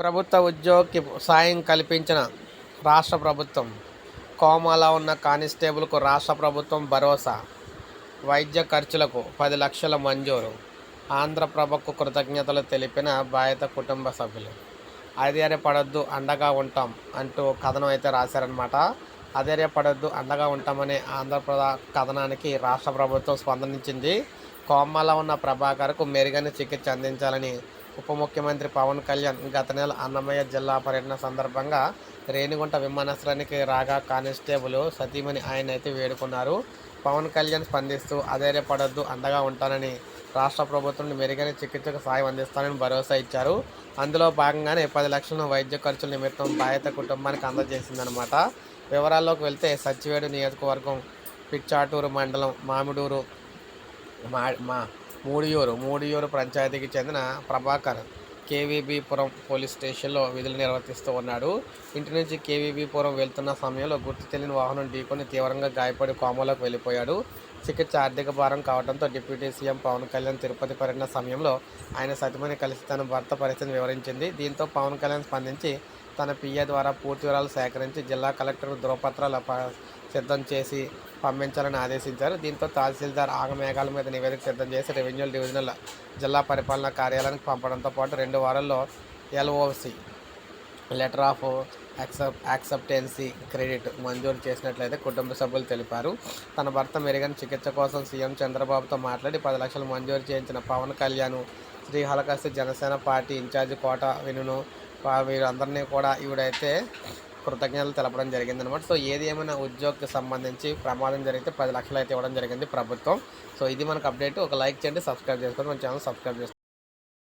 ప్రభుత్వ ఉద్యోగికి సాయం కల్పించిన రాష్ట్ర ప్రభుత్వం కోమాలో ఉన్న కానిస్టేబుల్కు రాష్ట్ర ప్రభుత్వం భరోసా వైద్య ఖర్చులకు పది లక్షల మంజూరు ఆంధ్రప్రభకు కృతజ్ఞతలు తెలిపిన బాధిత కుటుంబ సభ్యులు. అధైర్యపడొద్దు అండగా ఉంటాం అంటూ కథనం అయితే రాశారనమాట అధైర్యపడొద్దు అండగా ఉంటామనే ఆంధ్రప్రద కథనానికి రాష్ట్ర ప్రభుత్వం స్పందించింది కోమాలో ఉన్న ప్రభాకర్కు మెరుగైన చికిత్స అందించాలని ఉప ముఖ్యమంత్రి పవన్ కళ్యాణ్ గత నెల అన్నమయ్య జిల్లా పర్యటన సందర్భంగా రేణిగుంట విమానాశ్రయానికి రాగా కానిస్టేబుల్ సతీమణి ఆయన అయితే వేడుకున్నారు. పవన్ కళ్యాణ్ స్పందిస్తూ అధైర్యపడొద్దు అండగా ఉంటానని రాష్ట్ర ప్రభుత్వం మెరుగైన చికిత్సకు సాయం అందిస్తానని భరోసా ఇచ్చారు. అందులో భాగంగానే పది లక్షల వైద్య ఖర్చుల నిమిత్తం బాధిత కుటుంబానికి అందజేసిందనమాట వివరాల్లోకి వెళ్తే సచ్చివేడు నియోజకవర్గం పిచ్చాటూరు మండలం మామిడూరు మా మా మూడియూరు మూడియూరు పంచాయతీకి చెందిన ప్రభాకర్ కేవీబీపురం పోలీస్ స్టేషన్లో విధులు నిర్వర్తిస్తూ ఉన్నాడు. ఇంటి నుంచి కేవీబీపురం వెళ్తున్న సమయంలో గుర్తు తెలియని వాహనం ఢీకొని తీవ్రంగా గాయపడి కోమలోకి వెళ్ళిపోయాడు. చికిత్స ఆర్థిక భారం కావడంతో డిప్యూటీ సీఎం పవన్ కళ్యాణ్ తిరుపతి పర్యటన సమయంలో ఆయన సతిమని కలిసి తన భర్త పరిస్థితిని వివరించింది. దీంతో పవన్ కళ్యాణ్ స్పందించి తన పిఏ ద్వారా పూర్తి వివరాలు సేకరించి జిల్లా కలెక్టర్ ధృవపత్రాలు ప- సిద్ధం చేసి పంపించాలని ఆదేశించారు. దీంతో తహసీల్దార్ ఆగమేఘాల మీద నివేదిక సిద్ధం చేసి రెవెన్యూ డివిజనల్ జిల్లా పరిపాలనా కార్యాలయానికి పంపడంతో పాటు రెండు వారాల్లో LOC letter of accept acceptancy credit మంజూరు చేసినట్లయితే కుటుంబ సభ్యులు తెలిపారు. తన భర్త మెరుగైన చికిత్స కోసం సీఎం చంద్రబాబుతో మాట్లాడి పది లక్షలు మంజూరు చేయించిన పవన్ కళ్యాణ్ శ్రీహళకస్తి జనసేన పార్టీ ఇన్ఛార్జి కోట వినును. వీరందరినీ కూడా ఈవిడైతే కృతజ్ఞతలు తెలపడం జరిగింది అనమాట సో ఏది ఏమైనా ఉద్యోగకి సంబంధించి ప్రమాదం జరిగితే పది లక్షలు అయితే ఇవ్వడం జరిగింది ప్రభుత్వం. సో ఇది మనకు అప్డేట్. ఒక లైక్ చేయండి సబ్స్క్రైబ్ చేసుకోండి. మన ఛానల్ సబ్స్క్రైబ్ చేసుకోండి.